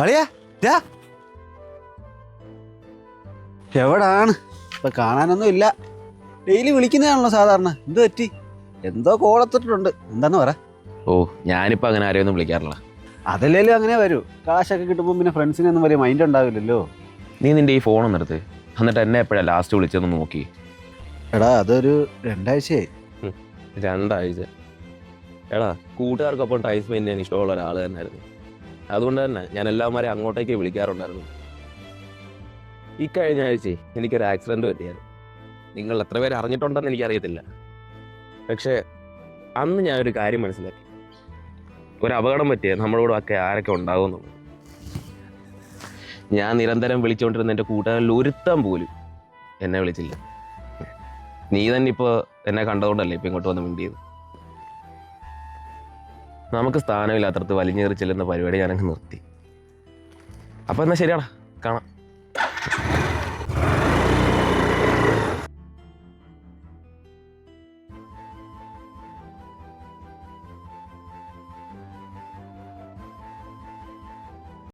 കളിയാ. എവിടാണ്? ഇപ്പൊ കാണാനൊന്നും ഇല്ല. ഡെയിലി വിളിക്കുന്നതാണല്ലോ സാധാരണ. എന്ത് പറ്റി? എന്തോ കോളത്തിട്ടുണ്ട്. എന്താന്ന് പറ. ഓ ഞാനിപ്പോ അങ്ങനെ ആരെയൊന്നും വിളിക്കാറില്ല. അതല്ലേലും അങ്ങനെ വരൂ. കാശൊക്കെ കിട്ടുമ്പോൾ പിന്നെ ഫ്രണ്ട്സിനെ ഒന്നും വലിയ മൈൻഡ് ഉണ്ടാവില്ലല്ലോ. നീ നിന്റെ ഈ ഫോൺ ഒന്നെടുത്ത് എന്നിട്ട് എന്നെ എപ്പോഴാ ലാസ്റ്റ് വിളിച്ചൊന്ന് നോക്കി. എടാ അതൊരു രണ്ടാഴ്ചയായി. രണ്ടാഴ്ച. എടാ കൂട്ടുകാർക്കൊപ്പം ടൈം സ്പെൻഡ് ചെയ്യാൻ ഇഷ്ടമുള്ള ഒരാൾ തന്നെയായിരുന്നു അതുകൊണ്ട് തന്നെ ഞാൻ എല്ലാവരെയും അങ്ങോട്ടേക്ക് വിളിക്കാറുണ്ടായിരുന്നു. ഈ കഴിഞ്ഞ ആഴ്ച എനിക്കൊരു ആക്സിഡന്റ് പറ്റിയായിരുന്നു. നിങ്ങൾ എത്ര പേര് അറിഞ്ഞിട്ടുണ്ടെന്ന് എനിക്കറിയത്തില്ല. പക്ഷേ അന്ന് ഞാൻ ഒരു കാര്യം മനസ്സിലാക്കി. ഒരു അപകടം പറ്റിയ നമ്മളോട് ഒക്കെ ആരൊക്കെ ഉണ്ടാകുമെന്നുള്ളത് ഞാൻ നിരന്തരം വിളിച്ചുകൊണ്ടിരുന്ന എന്റെ കൂട്ടുകാരിൽ ഒരുത്തം പോലും എന്നെ വിളിച്ചില്ല. നീ തന്നെ ഇപ്പോൾ എന്നെ കണ്ടതുകൊണ്ടല്ലേ ഇപ്പം ഇങ്ങോട്ട് വന്ന് മിണ്ടിയത്? നമുക്ക് സ്ഥാനമില്ലാത്തടത്ത് വലിഞ്ഞേറി ചെല്ലുന്ന പരിപാടി ഞാനങ്ങ് നിർത്തി. അപ്പോൾ എന്നാൽ ശരിയാടാ. കാണാം.